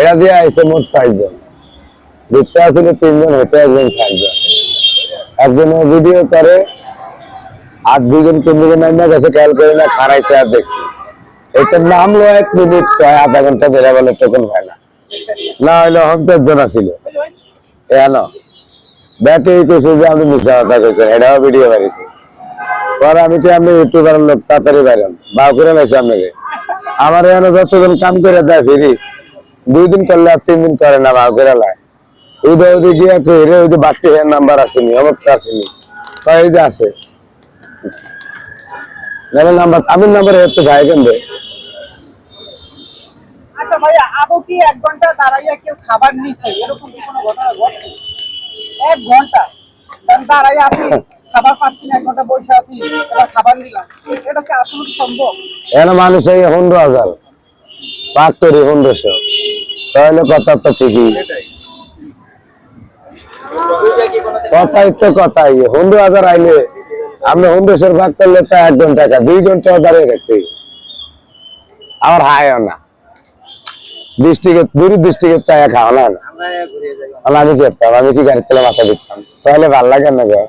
এটা দিয়ে আইসে মোট চারজন। দেখতে আসলে তিনজন হেঁটে একজন চারজন। একজন ভিডিও করে, আর দুজন কোন দিকে নামে গেছে, খেয়াল করে না খারাইছে আর দেখছি। এটা নামলো এক মিনিট কয়, আধা ঘণ্টা ধরে বলে, টোকন হয় না। না হইলে হমচার জন ছিল এনো ব্যাটে কইছে যে আমি মিশা কথা কইছে, এটাও ভিডিও বাড়িছে পরে আমি কি আমি ইউটিউবার লোক, তাড়াতাড়ি বাইরেন বাউ করে লাইছে আপনাকে আমার এখানে যতজন কাম করে দেয়, ফিরি। দুই দিন করলে আর তিন দিন করে না বাউ করে লাই উদয় উদয় গিয়া কই রে ওই যে বাকি হের নাম্বার আসেনি অমুকটা আসেনি। এই যে আছে? নাম্বার আমি নাম্বার হচ্ছে ভাই কেন আচ্ছা ভাইয়া কি এক ঘণ্টা দাঁড়াইয়া কেউ খাবার নিছে? এরকম কি কোনো ঘটনা ঘটছে? এক ঘণ্টা? আমি দাঁড়াইয়া আছি খাবার পাচ্ছি না এক ঘণ্টা বসে আছি এবার খাবার নিলাম। এটা কি আসলে সম্ভব? এখানে মানুষ এই হাজার। পাক করি পনেরোশো। তাহলে কথা তো ঠিকই। কথাই তো কথাই। পনেরো হাজার আইলে আপনি পনেরোশোর ভাগ করলে তো এক ঘণ্টা টাকা দুই ঘণ্টা দাঁড়িয়ে রাখতে আমার হায়ও না। ডিস্ট্রিক্টের দূর ডিস্ট্রিক্টের তো এক খাওয়া না। আমরা আমি কি করতাম? আমি কি গাড়ির তেলে মাথা দিতাম? তাহলে ভালো লাগে না গো।